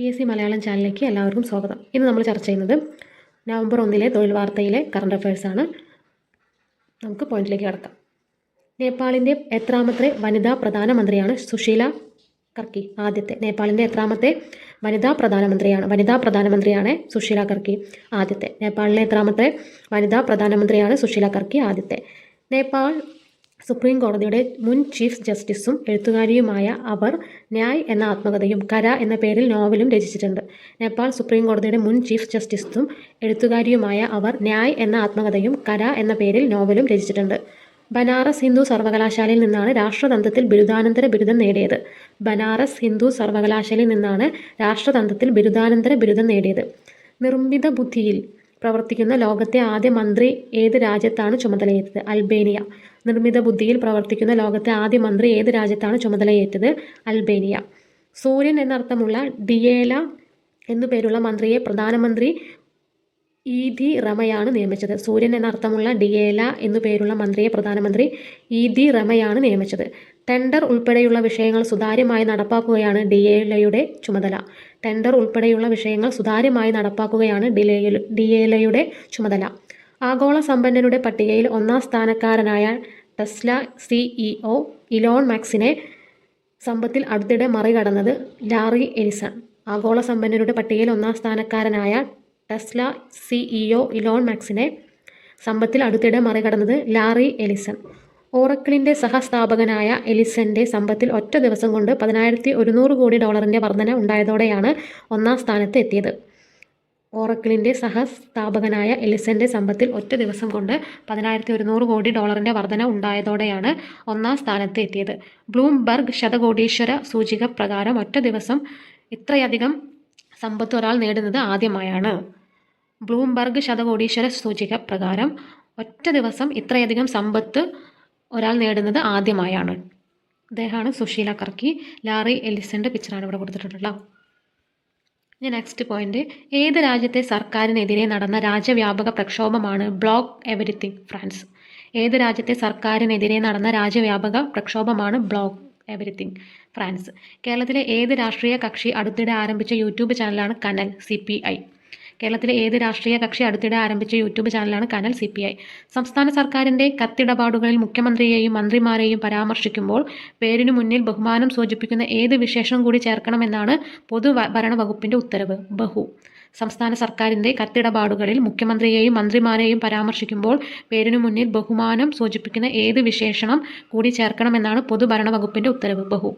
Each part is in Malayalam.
പി എസ് സി മലയാളം ചാനലിലേക്ക് എല്ലാവർക്കും സ്വാഗതം. ഇന്ന് നമ്മൾ ചർച്ച ചെയ്യുന്നത് നവംബർ ഒന്നിലെ തൊഴിൽ വാർത്തയിലെ കറണ്ട് അഫയേഴ്സാണ് നമുക്ക് പോയിന്റിലേക്ക് കടക്കാം. നേപ്പാളിന്റെ എത്രാമത്തെ വനിതാ പ്രധാനമന്ത്രിയാണ് സുശീല കർക്കി. ആദ്യത്തെ നേപ്പാളിന്റെ എത്രാമത്തെ വനിതാ പ്രധാനമന്ത്രിയാണ് വനിതാ പ്രധാനമന്ത്രിയാണ് സുശീല കർക്കി ആദ്യത്തെ. നേപ്പാളിലെ എത്രാമത്തെ വനിതാ പ്രധാനമന്ത്രിയാണ് സുശീല കർക്കി ആദ്യത്തെ. നേപ്പാൾ സുപ്രീം കോടതിയുടെ മുൻ ചീഫ് ജസ്റ്റിസും എഴുത്തുകാരിയുമായ അവർ ന്യായ് എന്ന ആത്മകഥയും കര എന്ന പേരിൽ നോവലും രചിച്ചിട്ടുണ്ട്. നേപ്പാൾ സുപ്രീം കോടതിയുടെ മുൻ ചീഫ് ജസ്റ്റിസും എഴുത്തുകാരിയുമായ അവർ ന്യായ് എന്ന ആത്മകഥയും കര എന്ന പേരിൽ നോവലും രചിച്ചിട്ടുണ്ട്. ബനാറസ് ഹിന്ദു സർവകലാശാലയിൽ നിന്നാണ് രാഷ്ട്രതന്ത്രത്തിൽ ബിരുദാനന്തര ബിരുദം നേടിയത്. ബനാറസ് ഹിന്ദു സർവകലാശാലയിൽ നിന്നാണ് രാഷ്ട്രതന്ത്രത്തിൽ ബിരുദാനന്തര ബിരുദം നേടിയത്. നിർമ്മിത ബുദ്ധിയിൽ പ്രവർത്തിക്കുന്ന ലോകത്തെ ആദ്യ മന്ത്രി ഏത് രാജ്യത്താണ് ചുമതലയേറ്റത്? അൽബേനിയ. നിർമ്മിത ബുദ്ധിയിൽ പ്രവർത്തിക്കുന്ന ലോകത്തെ ആദ്യ മന്ത്രി ഏത് രാജ്യത്താണ് ചുമതലയേറ്റത്? അൽബേനിയ. സൂര്യൻ എന്നർത്ഥമുള്ള ഡിയേല എന്നു പേരുള്ള മന്ത്രിയെ പ്രധാനമന്ത്രി ഇ ഈദി റമയാണ് നിയമിച്ചത്. സൂര്യൻ എന്നർത്ഥമുള്ള ഡിയേല എന്നു പേരുള്ള മന്ത്രിയെ പ്രധാനമന്ത്രി ഇ ഈദി റമയാണ് നിയമിച്ചത്. ടെൻഡർ ഉൾപ്പെടെയുള്ള വിഷയങ്ങൾ സുതാര്യമായി നടപ്പാക്കുകയാണ് ഡിയേലയുടെ ചുമതല. ടെൻഡർ ഉൾപ്പെടെയുള്ള വിഷയങ്ങൾ സുതാര്യമായി നടപ്പാക്കുകയാണ് ഡിലേ ഡിയേലയുടെ ചുമതല. ആഗോള സമ്പന്നരുടെ പട്ടികയിൽ ഒന്നാം സ്ഥാനക്കാരനായ ടെസ്ല സിഇഒ ഇലോൺ മാക്സിനെ സമ്പത്തിൽ അടുത്തിടെ മറികടന്നത് ലാറി എലിസൺ. ആഗോള സമ്പന്നരുടെ പട്ടികയിൽ ഒന്നാം സ്ഥാനക്കാരനായ ടെസ്ല സിഇഒ ഇലോൺ മാക്സിനെ സമ്പത്തിൽ അടുത്തിടെ മറികടന്നത് ലാറി എലിസൺ. ഓറക്കിളിന്റെ സഹസ്ഥാപകനായ എലിസന്റെ സമ്പത്തിൽ ഒറ്റ ദിവസം കൊണ്ട് പതിനായിരത്തി ഒരുന്നൂറ് കോടി ഡോളറിന്റെ വർധന ഉണ്ടായതോടെയാണ് ഒന്നാം സ്ഥാനത്ത് എത്തിയത്. ഓറക്കിളിന്റെ സഹസ്ഥാപകനായ എലിസന്റെ സമ്പത്തിൽ ഒറ്റ ദിവസം കൊണ്ട് പതിനായിരത്തി ഒരുന്നൂറ് കോടി ഡോളറിന്റെ വർധന ഉണ്ടായതോടെയാണ് ഒന്നാം സ്ഥാനത്ത് എത്തിയത്. ബ്ലൂംബർഗ് ശതകോടീശ്വര സൂചിക പ്രകാരം ഒറ്റ ദിവസം ഇത്രയധികം സമ്പത്ത് ഒരാൾ നേടുന്നത് ആദ്യമായാണ്. ബ്ലൂംബർഗ് ശതകോടീശ്വര സൂചിക പ്രകാരം ഒറ്റ ദിവസം ഇത്രയധികം സമ്പത്ത് ഒരാൾ നേടുന്നത് ആദ്യമായാണ്. അദ്ദേഹമാണ് സുശീല കർക്കി ലാറി എലിസന്റെ പിക്ചറാണ് ഇവിടെ കൊടുത്തിട്ടുള്ളത്. ഇനി നെക്സ്റ്റ് പോയിന്റ് ഏത് രാജ്യത്തെ സർക്കാരിനെതിരെ നടന്ന രാജ്യവ്യാപക പ്രക്ഷോഭമാണ് ബ്ലോക്ക് എവരിത്തിങ് ഫ്രാൻസ് ഏത് രാജ്യത്തെ സർക്കാരിനെതിരെ നടന്ന രാജ്യവ്യാപക പ്രക്ഷോഭമാണ് ബ്ലോക്ക് എവരിത്തിങ് ഫ്രാൻസ് കേരളത്തിലെ ഏത് രാഷ്ട്രീയ കക്ഷി അടുത്തിടെ ആരംഭിച്ച യൂട്യൂബ് ചാനലാണ് കനൽ സി കേരളത്തിലെ ഏത് രാഷ്ട്രീയ കക്ഷി അടുത്തിടെ ആരംഭിച്ച യൂട്യൂബ് ചാനലാണ് കനൽ സി പി ഐ. സംസ്ഥാന സർക്കാരിന്റെ കത്തിടപാടുകളിൽ മുഖ്യമന്ത്രിയെയും മന്ത്രിമാരെയും പരാമർശിക്കുമ്പോൾ പേരിനു മുന്നിൽ ബഹുമാനം സൂചിപ്പിക്കുന്ന ഏത് വിശേഷം കൂടി ചേർക്കണമെന്നാണ് പൊതു ഭരണ വകുപ്പിന്റെ ഉത്തരവ്. ബഹു. സംസ്ഥാന സർക്കാരിന്റെ കത്തിടപാടുകളിൽ മുഖ്യമന്ത്രിയെയും മന്ത്രിമാരെയും പരാമർശിക്കുമ്പോൾ പേരിനു മുന്നിൽ ബഹുമാനം സൂചിപ്പിക്കുന്ന ഏത് വിശേഷണം കൂടി ചേർക്കണമെന്നാണ് പൊതുഭരണ വകുപ്പിന്റെ ഉത്തരവ്. ബഹു.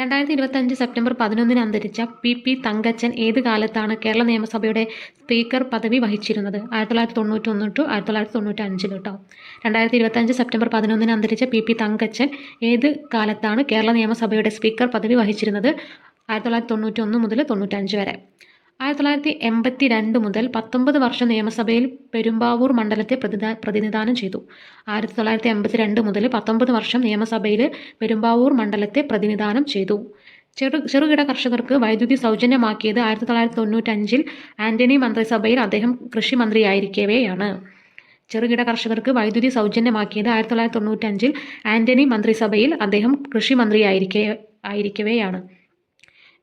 രണ്ടായിരത്തി ഇരുപത്തഞ്ച് സെപ്റ്റംബർ പതിനൊന്നിന് അന്തരിച്ച പി പി തങ്കച്ചൻ ഏത് കാലത്താണ് കേരള നിയമസഭയുടെ സ്പീക്കർ പദവി വഹിച്ചിരുന്നത്? ആയിരത്തി തൊള്ളായിരത്തി തൊണ്ണൂറ്റി ഒന്ന് ടു ആയിരത്തി തൊള്ളായിരത്തി തൊണ്ണൂറ്റി അഞ്ചിൽ കേട്ടോ രണ്ടായിരത്തി ഇരുപത്തഞ്ച് സെപ്റ്റംബർ പതിനൊന്നിന് അന്തരിച്ച പി പി തങ്കച്ചൻ ഏത് കാലത്താണ് കേരള നിയമസഭയുടെ സ്പീക്കർ പദവി വഹിച്ചിരുന്നത്? ആയിരത്തി തൊള്ളായിരത്തി തൊണ്ണൂറ്റി ഒന്ന് മുതൽ തൊണ്ണൂറ്റഞ്ച് വരെ. ആയിരത്തി തൊള്ളായിരത്തി എൺപത്തി രണ്ട് മുതൽ പത്തൊമ്പത് വർഷം നിയമസഭയിൽ പെരുമ്പാവൂർ മണ്ഡലത്തെ പ്രതിദാ പ്രതിനിധാനം ചെയ്തു. ആയിരത്തി തൊള്ളായിരത്തി എൺപത്തി രണ്ട് മുതൽ പത്തൊമ്പത് വർഷം നിയമസഭയിൽ പെരുമ്പാവൂർ മണ്ഡലത്തെ പ്രതിനിധാനം ചെയ്തു. ചെറു ചെറുകിട കർഷകർക്ക് വൈദ്യുതി സൗജന്യമാക്കിയത് ആയിരത്തി തൊള്ളായിരത്തി തൊണ്ണൂറ്റഞ്ചിൽ ആന്റണി മന്ത്രിസഭയിൽ അദ്ദേഹം കൃഷി മന്ത്രിയായിരിക്കവെയാണ് ചെറുകിട കർഷകർക്ക് വൈദ്യുതി സൗജന്യമാക്കിയത് ആയിരത്തി തൊള്ളായിരത്തി തൊണ്ണൂറ്റഞ്ചിൽ ആന്റണി മന്ത്രിസഭയിൽ അദ്ദേഹം കൃഷി മന്ത്രിയായിരിക്കെ ആയിരിക്കവെയാണ്.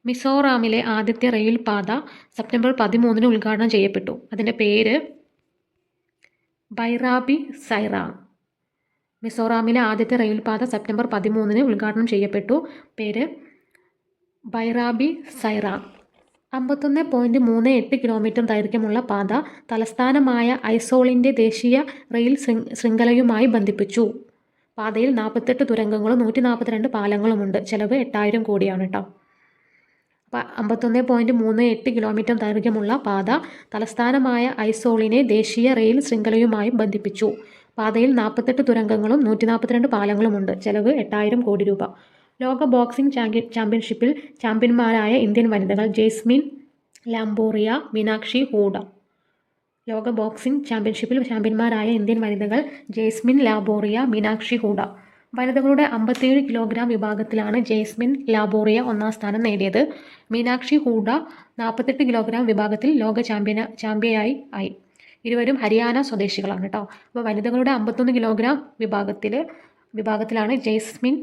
മിസോറാമിലെ ആദ്യത്തെ റെയിൽ പാത സെപ്റ്റംബർ പതിമൂന്നിന് ഉദ്ഘാടനം ചെയ്യപ്പെട്ടു. അതിന്റെ പേര് ബൈറാബി സൈറ. മിസോറാമിലെ ആദ്യത്തെ റെയിൽ പാത സെപ്റ്റംബർ പതിമൂന്നിന് ഉദ്ഘാടനം ചെയ്യപ്പെട്ടു. പേര് ബൈറാബി സൈറ. അമ്പത്തൊന്ന് പോയിന്റ് മൂന്ന് എട്ട് കിലോമീറ്റർ ദൈർഘ്യമുള്ള പാത തലസ്ഥാനമായ ഐസോളിന്റെ ദേശീയ റെയിൽ ശൃംഖലയുമായി ബന്ധിപ്പിച്ചു. പാതയിൽ നാൽപ്പത്തെട്ട് തുരങ്കങ്ങളും നൂറ്റി നാൽപ്പത്തിരണ്ട് പാലങ്ങളുമുണ്ട്. ചിലവ് എട്ടായിരം കോടിയാണ് കേട്ടോ അമ്പത്തൊന്ന് പോയിന്റ് മൂന്ന് എട്ട് കിലോമീറ്റർ ദൈർഘ്യമുള്ള പാത തലസ്ഥാനമായ ഐസോളിനെ ദേശീയ റെയിൽ ശൃംഖലയുമായി ബന്ധിപ്പിച്ചു. പാതയിൽ നാൽപ്പത്തെട്ട് തുരങ്കങ്ങളും നൂറ്റി നാൽപ്പത്തിരണ്ട് പാലങ്ങളുമുണ്ട്. ചെലവ് എട്ടായിരം കോടി രൂപ. ലോക ബോക്സിംഗ് ചാമ്പ്യ ചാമ്പ്യൻഷിപ്പിൽ ചാമ്പ്യന്മാരായ ഇന്ത്യൻ വനിതകൾ ജെയ്സ്മിൻ ലാംബോറിയ മീനാക്ഷി ഹൂഡ. ലോക ബോക്സിംഗ് ചാമ്പ്യൻഷിപ്പിൽ ചാമ്പ്യന്മാരായ ഇന്ത്യൻ വനിതകൾ ജെയ്സ്മിൻ ലാബോറിയ മീനാക്ഷി ഹൂഡ. വനിതകളുടെ അമ്പത്തേഴ് കിലോഗ്രാം വിഭാഗത്തിലാണ് ജെയ്സ്മിൻ ലാബോറിയ ഒന്നാം സ്ഥാനം നേടിയത്. മീനാക്ഷി ഹൂഡ നാൽപ്പത്തെട്ട് കിലോഗ്രാം വിഭാഗത്തിൽ ലോക ചാമ്പ്യന ചാമ്പ്യയായി ആയി. ഇരുവരും ഹരിയാന സ്വദേശികളാണ് കേട്ടോ. അപ്പോൾ വനിതകളുടെ അമ്പത്തൊന്ന് കിലോഗ്രാം വിഭാഗത്തിൽ വിഭാഗത്തിലാണ് ജെയ്സ്മിൻ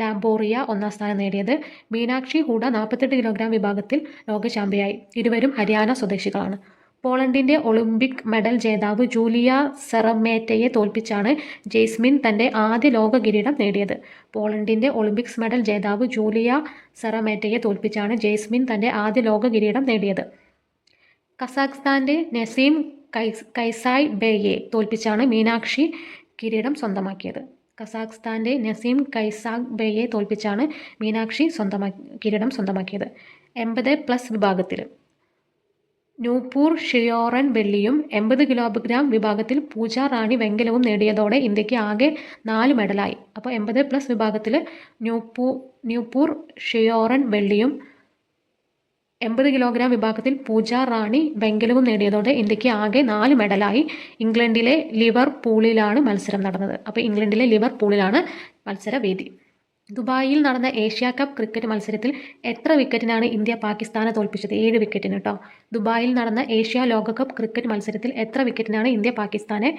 ലാംബോറിയ ഒന്നാം സ്ഥാനം നേടിയത്. മീനാക്ഷി ഹൂഡ നാൽപ്പത്തെട്ട് കിലോഗ്രാം വിഭാഗത്തിൽ ലോക ചാമ്പ്യയായി ഇരുവരും ഹരിയാന സ്വദേശികളാണ്. പോളണ്ടിന്റെ ഒളിമ്പിക് മെഡൽ ജേതാവ് ജൂലിയ സെറമേറ്റയെ തോൽപ്പിച്ചാണ് ജെയ്സ്മിൻ തന്റെ ആദ്യ ലോക കിരീടം നേടിയത്. പോളണ്ടിന്റെ ഒളിമ്പിക്സ് മെഡൽ ജേതാവ് ജൂലിയ സെറമേറ്റയെ തോൽപ്പിച്ചാണ് ജെയ്സ്മിൻ തന്റെ ആദ്യ ലോക കിരീടം നേടിയത്. കസാഖ്സ്ഥാന്റെ നസീം കൈസായ് ബേയെ തോൽപ്പിച്ചാണ് മീനാക്ഷി കിരീടം സ്വന്തമാക്കിയത്. കസാഖ്സ്ഥാന്റെ നസീം കൈസാഖ് ബേയെ തോൽപ്പിച്ചാണ് മീനാക്ഷി സ്വന്തമാക്കി കിരീടം സ്വന്തമാക്കിയത്. എൺപത് പ്ലസ് വിഭാഗത്തിൽ നൂപൂർ ഷിയോറൻ വെള്ളിയും എൺപത് കിലോഗ്രാം വിഭാഗത്തിൽ പൂജ റാണി വെങ്കലവും നേടിയതോടെ ഇന്ത്യയ്ക്ക് ആകെ നാല് മെഡലായി. അപ്പോൾ എൺപത് പ്ലസ് വിഭാഗത്തിൽ ന്യൂപൂ ന്യൂപൂർ ഷിയോറൻ വെള്ളിയും എൺപത് കിലോഗ്രാം വിഭാഗത്തിൽ പൂജ റാണി വെങ്കലവും നേടിയതോടെ ഇന്ത്യയ്ക്ക് ആകെ നാല് മെഡലായി. ഇംഗ്ലണ്ടിലെ ലിവർ പൂളിലാണ് മത്സരം നടന്നത്. അപ്പോൾ ഇംഗ്ലണ്ടിലെ ലിവർ ലിവർപൂളിലാണ് മത്സരവേദി. ദുബായിൽ നടന്ന ഏഷ്യ കപ്പ് ക്രിക്കറ്റ് മത്സരത്തിൽ എത്ര വിക്കറ്റിനാണ് ഇന്ത്യ പാകിസ്ഥാനെ തോൽപ്പിച്ചത്? ഏഴ് വിക്കറ്റിന് കേട്ടോ ദുബായിൽ നടന്ന ഏഷ്യ ലോകകപ്പ് ക്രിക്കറ്റ് മത്സരത്തിൽ എത്ര വിക്കറ്റിനാണ് ഇന്ത്യ പാകിസ്ഥാനെ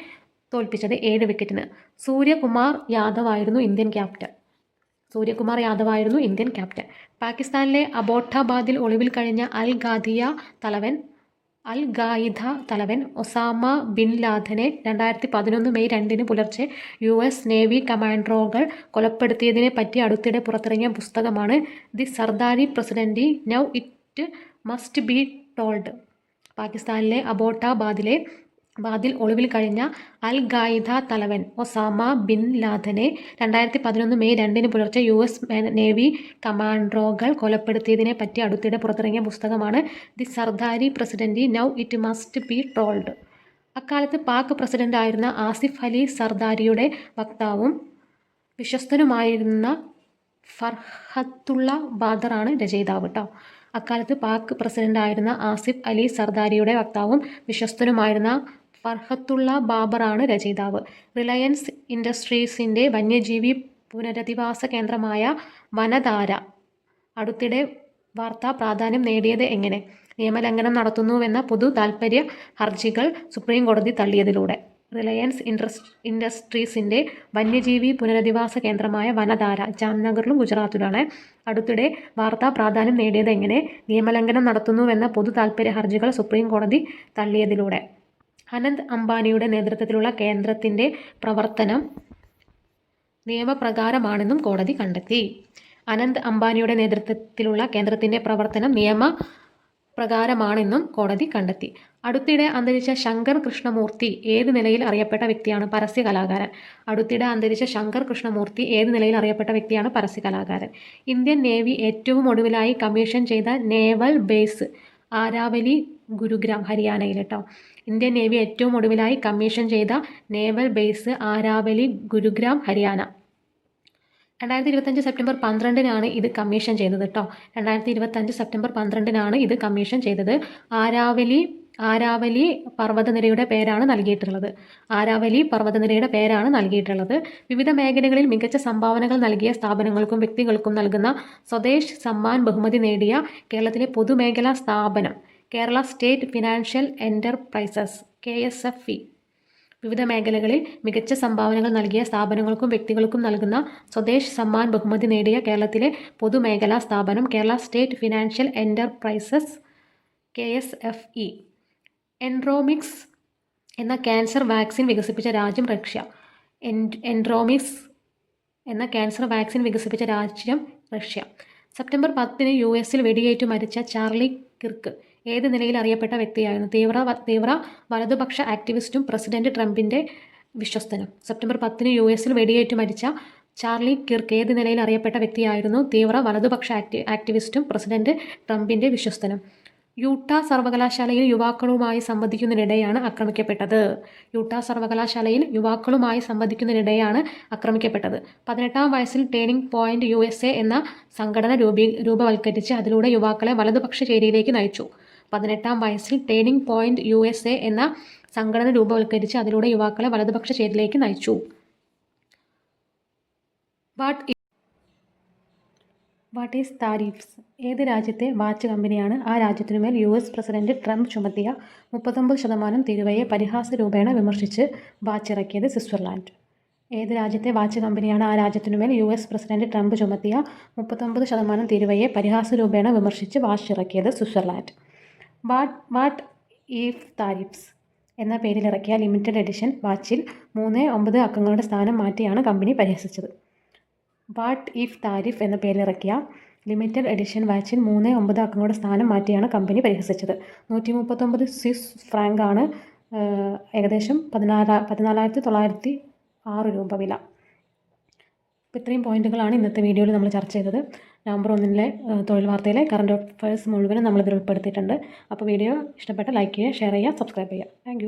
തോൽപ്പിച്ചത്? ഏഴ് വിക്കറ്റിന്. സൂര്യകുമാർ യാദവ് ആയിരുന്നു ഇന്ത്യൻ ക്യാപ്റ്റൻ. സൂര്യകുമാർ യാദവ് ആയിരുന്നു ഇന്ത്യൻ ക്യാപ്റ്റൻ. പാകിസ്ഥാനിലെ അബോട്ടാബാദിൽ ഒളിവിൽ കഴിഞ്ഞ അൽ ഗാദിയ തലവൻ അൽ ഖായിദ തലവൻ ഒസാമ ബിൻ ലാദനെ രണ്ടായിരത്തി പതിനൊന്ന് മെയ് രണ്ടിന് പുലർച്ചെ യു എസ് നേവി കമാൻഡറുകൾ കൊലപ്പെടുത്തിയതിനെ പറ്റി അടുത്തിടെ പുറത്തിറങ്ങിയ പുസ്തകമാണ് the Zardari president now it must be told. പാകിസ്ഥാനിലെ അബോട്ടാബാദിലെ ബാദിൽ ഒളിവിൽ കഴിഞ്ഞ അൽ ഖായിദ തലവൻ ഒസാമ ബിൻ ലാദനെ രണ്ടായിരത്തി പതിനൊന്ന് മെയ് രണ്ടിന് പുലർച്ചെ യു എസ് നേവി കമാൻഡോകൾ കൊലപ്പെടുത്തിയതിനെ പറ്റി അടുത്തിടെ പുറത്തിറങ്ങിയ പുസ്തകമാണ് the Zardari president now it must be trolled. അക്കാലത്ത് പാക് പ്രസിഡന്റ് ആയിരുന്ന ആസിഫ് അലി സർദാരിയുടെ വക്താവും വിശ്വസ്തനുമായിരുന്ന ഫർഹത്തുള്ള ബാദറാണ് രചയിതാവ് കേട്ടോ അക്കാലത്ത് പാക് പ്രസിഡന്റ് ആയിരുന്ന ആസിഫ് അലി സർദാരിയുടെ വക്താവും വിശ്വസ്തനുമായിരുന്ന ഫർഹത്തുള്ള ബാബറാണ് രചയിതാവ്. റിലയൻസ് ഇൻഡസ്ട്രീസിന്റെ വന്യജീവി പുനരധിവാസ കേന്ദ്രമായ വനധാര. അടുത്തിടെ വാർത്താ പ്രാധാന്യം നേടിയത് എങ്ങനെ? നിയമലംഘനം നടത്തുന്നുവെന്ന പൊതു താൽപ്പര്യ ഹർജികൾ സുപ്രീം കോടതി തള്ളിയതിലൂടെ. റിലയൻസ് ഇൻഡസ് ഇൻഡസ്ട്രീസിന്റെ വന്യജീവി പുനരധിവാസ കേന്ദ്രമായ വനധാര ജാംനഗറിലും ഗുജറാത്തിലാണ് അടുത്തിടെ വാർത്താ പ്രാധാന്യം നേടിയത് എങ്ങനെ? നിയമലംഘനം നടത്തുന്നുവെന്ന പൊതു താൽപ്പര്യ ഹർജികൾ സുപ്രീം കോടതി തള്ളിയതിലൂടെ. അനന്ത് അംബാനിയുടെ നേതൃത്വത്തിലുള്ള കേന്ദ്രത്തിന്റെ പ്രവർത്തനം നിയമപ്രകാരമാണെന്നും കോടതി കണ്ടെത്തി. അനന്ത് അംബാനിയുടെ നേതൃത്വത്തിലുള്ള കേന്ദ്രത്തിന്റെ പ്രവർത്തനം നിയമ പ്രകാരമാണെന്നും കോടതി കണ്ടെത്തി. അടുത്തിടെ അന്തരിച്ച ശങ്കർ കൃഷ്ണമൂർത്തി ഏത് നിലയിൽ അറിയപ്പെട്ട വ്യക്തിയാണ് പരസ്യ കലാകാരൻ? അടുത്തിടെ അന്തരിച്ച ശങ്കർ കൃഷ്ണമൂർത്തി ഏത് നിലയിൽ അറിയപ്പെട്ട വ്യക്തിയാണ് പരസ്യ കലാകാരൻ? ഇന്ത്യൻ നേവി ഏറ്റവും ഒടുവിലായി കമ്മീഷൻ ചെയ്ത നേവൽ ബേസ് ആരാവലി ഗുരുഗ്രാം ഹരിയാനയിൽ കേട്ടോ ഇന്ത്യൻ നേവി ഏറ്റവും ഒടുവിലായി കമ്മീഷൻ ചെയ്ത നേവൽ ബേസ് ആരാവലി ഗുരുഗ്രാം ഹരിയാന. രണ്ടായിരത്തി ഇരുപത്തഞ്ച് സെപ്റ്റംബർ പന്ത്രണ്ടിനാണ് ഇത് കമ്മീഷൻ ചെയ്തത് കേട്ടോ രണ്ടായിരത്തി ഇരുപത്തഞ്ച് സെപ്റ്റംബർ പന്ത്രണ്ടിനാണ് ഇത് കമ്മീഷൻ ചെയ്തത്. ആരാവലി ആരാവലി പർവതനിരയുടെ പേരാണ് നൽകിയിട്ടുള്ളത്. ആരാവലി പർവതനിരയുടെ പേരാണ് നൽകിയിട്ടുള്ളത്. വിവിധ മേഖലകളിൽ മികച്ച സംഭാവനകൾ നൽകിയ സ്ഥാപനങ്ങൾക്കും വ്യക്തികൾക്കും നൽകുന്ന സ്വദേശ് സമ്മാൻ ബഹുമതി നേടിയ കേരളത്തിലെ പൊതുമേഖലാ സ്ഥാപനം Kerala state financial enterprises K S F E. വിവിധ മേഖലകളിൽ മികച്ച സംഭാവനകൾ നൽകിയ സ്ഥാപനങ്ങൾക്കും വ്യക്തികൾക്കും നൽകുന്ന സ്വദേശ് സമ്മാൻ ബഹുമതി നേടിയ കേരളത്തിലെ പൊതുമേഖലാ സ്ഥാപനം Kerala state financial enterprises K S F E. എൻഡ്രോമിക്സ് എന്ന ക്യാൻസർ വാക്സിൻ വികസിപ്പിച്ച രാജ്യം റഷ്യ. എൻഡ്രോമിക്സ് എന്ന ക്യാൻസർ വാക്സിൻ വികസിപ്പിച്ച രാജ്യം റഷ്യ. സെപ്റ്റംബർ പത്തിന് യു എസിൽ വെടിയേറ്റു മരിച്ച ചാർലി കിർക്ക്. ഏത് നിലയിൽ അറിയപ്പെട്ട വ്യക്തിയായിരുന്നു? തീവ്ര തീവ്ര വലതുപക്ഷ ആക്ടിവിസ്റ്റും പ്രസിഡന്റ് ട്രംപിന്റെ വിശ്വസ്തനും. സെപ്റ്റംബർ പത്തിന് യു എസിൽ വെടിയേറ്റ് മരിച്ച ചാർലി കിർക്ക് ഏത് നിലയിൽ അറിയപ്പെട്ട വ്യക്തിയായിരുന്നു? തീവ്ര വലതുപക്ഷ ആക്ടി ആക്ടിവിസ്റ്റും പ്രസിഡന്റ് ട്രംപിന്റെ വിശ്വസ്തനും. യൂട്ട സർവകലാശാലയിൽ യുവാക്കളുമായി സംവദിക്കുന്നതിനിടെയാണ് ആക്രമിക്കപ്പെട്ടത്. യൂട്ട സർവകലാശാലയിൽ യുവാക്കളുമായി സംവദിക്കുന്നതിനിടെയാണ് ആക്രമിക്കപ്പെട്ടത്. പതിനെട്ടാം വയസ്സിൽ ടേണിംഗ് പോയിന്റ് യു എന്ന സംഘടന രൂപീ രൂപവൽക്കരിച്ച് അതിലൂടെ യുവാക്കളെ വലതുപക്ഷ ചേരിയിലേക്ക് നയിച്ചു. പതിനെട്ടാം വയസ്സിൽ turning point U S A എന്ന സംഘടന രൂപവൽക്കരിച്ച് അതിലൂടെ യുവാക്കളെ വലതുപക്ഷ ചേരിലേക്ക് നയിച്ചു. വാട്ട് വാട്ട് ഈസ് താരിഫ്സ് ഏത് രാജ്യത്തെ വാച്ച് കമ്പനിയാണ് ആ രാജ്യത്തിനുമേൽ യു എസ് പ്രസിഡന്റ് ട്രംപ് ചുമത്തിയ മുപ്പത്തൊമ്പത് ശതമാനം തിരുവയെ പരിഹാസ രൂപേണ വിമർശിച്ച് വാച്ച് ഇറക്കിയത് സ്വിറ്റ്സർലാൻഡ്? ഏത് രാജ്യത്തെ വാച്ച് കമ്പനിയാണ് ആ രാജ്യത്തിനുമേൽ യു എസ് പ്രസിഡന്റ് ട്രംപ് ചുമത്തിയ മുപ്പത്തൊമ്പത് ശതമാനം തിരുവയെ പരിഹാസ രൂപേണ വിമർശിച്ച് വാച്ച് ഇറക്കിയത് Switzerland? What what if tariffs എന്ന പേരിലിറക്കിയ ലിമിറ്റഡ് എഡിഷൻ വാച്ചിൽ മൂന്ന് ഒമ്പത് അക്കങ്ങളുടെ സ്ഥാനം മാറ്റിയാണ് കമ്പനി പരിഹസിച്ചത്. വാട്ട് ഈഫ് താരിഫ് എന്ന പേരിലിറക്കിയ ലിമിറ്റഡ് എഡിഷൻ വാച്ചിൽ മൂന്ന് ഒമ്പത് അക്കങ്ങളുടെ സ്ഥാനം മാറ്റിയാണ് കമ്പനി പരിഹസിച്ചത്. നൂറ്റി മുപ്പത്തൊമ്പത് സ്വിസ് ഫ്രാങ്കാണ് ആണ് ഏകദേശം പതിനാലാ പതിനാലായിരത്തി തൊള്ളായിരത്തി ആറ് രൂപ വില. ഇത്രയും പോയിന്റുകളാണ് ഇന്നത്തെ വീഡിയോയിൽ നമ്മൾ ചർച്ച ചെയ്തത്. നവംബർ ഒന്നിലെ തൊഴിൽ വാർത്തയിലെ കറണ്ട് അഫയേഴ്സ് മുഴുവനും നമ്മളിതിൽ ഉൾപ്പെടുത്തിയിട്ടുണ്ട്. അപ്പോൾ വീഡിയോ ഇഷ്ടപ്പെട്ട ലൈക്ക് ചെയ്യുക ഷെയർ ചെയ്യുക സബ്സ്ക്രൈബ് ചെയ്യുക. താങ്ക്